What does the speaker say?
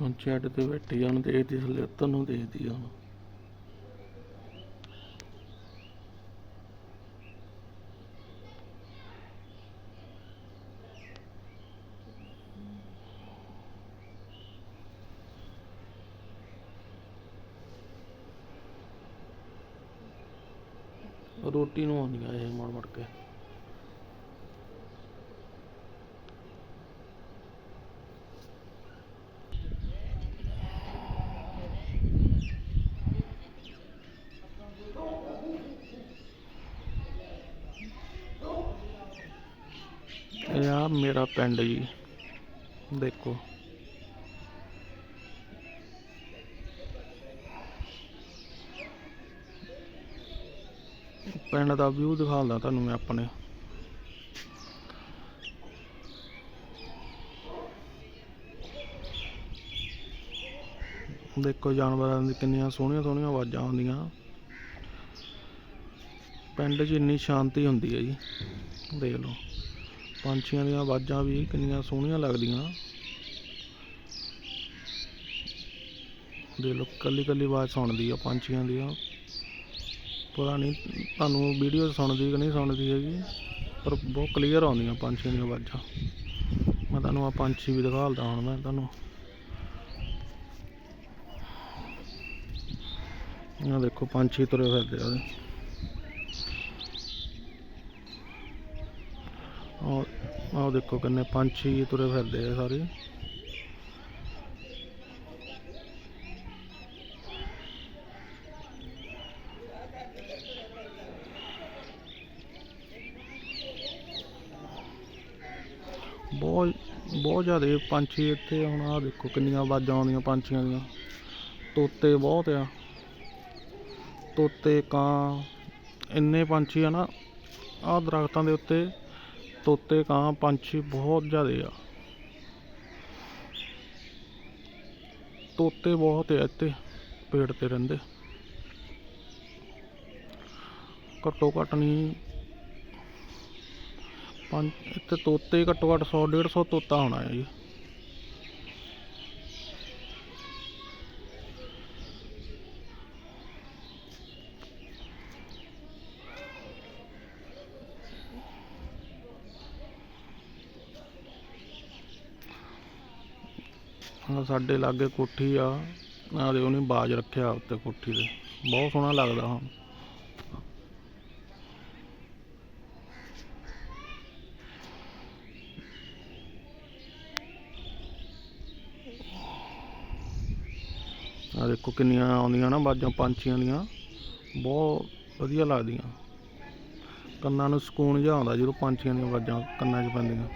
ਹੁਣ ਛੱਡ ਤੇ ਬੈਠੀ ਆ, ਉਹਨੂੰ ਦੇਖਦੀ ਥੱਲੇ ਉੱਤਰ ਨੂੰ ਦੇਖਦੀ ਆ ਹੁਣ ਰੋਟੀ ਨੂੰ ਆਉਂਦੀਆਂ ਇਹ ਮੁੜ ਮੁੜ ਕੇ ਇਹ ਆ ਮੇਰਾ ਪਿੰਡ ਜੀ। ਦੇਖੋ। ਪਿੰਡ ਦਾ ਵਿਊ ਦਿਖਾਉਂਦਾ ਤੁਹਾਨੂੰ ਮੈਂ ਆਪਣੇ। ਦੇਖੋ ਜਾਨਵਰਾਂ ਦੀ ਕਿੰਨੀਆਂ ਸੋਹਣੀਆਂ ਸੋਹਣੀਆਂ ਆਵਾਜ਼ਾਂ ਆਉਂਦੀਆਂ। ਪਿੰਡ 'ਚ ਇੰਨੀ ਸ਼ਾਂਤੀ ਹੁੰਦੀ ਹੈ ਜੀ। ਦੇਖ ਲਓ। ਪੰਛੀਆਂ ਦੀਆਂ ਆਵਾਜ਼ਾਂ ਵੀ ਕਿੰਨੀਆਂ ਸੋਹਣੀਆਂ ਲੱਗਦੀਆਂ। ਦੇਖ ਲਓ, ਕੱਲੀ ਕੱਲੀ ਆਵਾਜ਼ ਸੁਣਦੀ ਆ ਪੰਛੀਆਂ ਦੀਆਂ ਪਤਾ ਨਹੀਂ ਤੁਹਾਨੂੰ ਵੀਡੀਓ ਸੁਣਦੀ ਕਿ ਨਹੀਂ ਸੁਣਦੀ ਹੈਗੀ, ਪਰ ਬਹੁਤ ਕਲੀਅਰ ਆਉਂਦੀਆਂ ਪੰਛੀਆਂ ਦੀਆਂ ਆਵਾਜ਼ਾਂ। ਮੈਂ ਤੁਹਾਨੂੰ ਆ ਪੰਛੀ ਵੀ ਦਿਖਾਲਦਾ ਹੁਣ ਮੈਂ ਤੁਹਾਨੂੰ। ਆਹ ਦੇਖੋ, ਪੰਛੀ ਤੁਰੇ ਫਿਰਦੇ ਆ। ਉਹਦੇ ਆਹ ਦੇਖੋ ਕਿੰਨੇ ਪੰਛੀ ਤੁਰੇ ਫਿਰਦੇ ਆ ਸਾਰੇ। ਬਹੁਤ ਬਹੁਤ ਜ਼ਿਆਦਾ ਪੰਛੀ ਇੱਥੇ ਹੁਣ ਆਹ ਦੇਖੋ ਕਿੰਨੀਆਂ ਆਵਾਜ਼ਾਂ ਆਉਂਦੀਆਂ ਪੰਛੀਆਂ ਦੀਆਂ। ਤੋਤੇ ਬਹੁਤ ਆ। ਤੋਤੇ, ਕਾਂ, ਇੰਨੇ ਪੰਛੀ ਆ ਨਾ, ਆਹ ਦਰਖਤਾਂ ਦੇ ਉੱਤੇ ਤੋਤੇ, ਕਾਂ, ਪੰਛੀ ਬਹੁਤ ਜ਼ਿਆਦੇ ਆ। ਤੋਤੇ ਬਹੁਤ ਆ ਇੱਥੇ, ਪੇੜ ਤੇ ਰਹਿੰਦੇ। ਘੱਟੋ ਘੱਟ ਨਹੀਂ ਪੰਜ, ਇੱਥੇ ਤੋਤੇ ਘੱਟੋ ਘੱਟ 100 150 ਤੋਤਾ ਹੋਣਾ ਹੈ ਜੀ। ਆਹ ਸਾਡੇ ਲਾਗੇ ਕੋਠੀ ਆ। ਆਹ ਉਹਨੇ ਬਾਜ ਰੱਖਿਆ ਉੱਤੇ ਕੋਠੀ ਦੇ ਬਹੁਤ ਸੋਹਣਾ ਲੱਗਦਾ ਹਾਂ। ਆ ਦੇਖੋ ਕਿੰਨੀਆਂ ਆਉਂਦੀਆਂ ਨਾ ਬਾਜਾਂ, ਪੰਛੀਆਂ ਦੀਆਂ। ਬਹੁਤ ਵਧੀਆ ਲੱਗਦੀਆਂ। ਕੰਨਾਂ ਨੂੰ ਸਕੂਨ ਜਿਹਾ ਆਉਂਦਾ ਜਦੋਂ ਪੰਛੀਆਂ ਦੀਆਂ ਆਵਾਜ਼ਾਂ ਕੰਨਾਂ 'ਚ ਪੈਂਦੀਆਂ।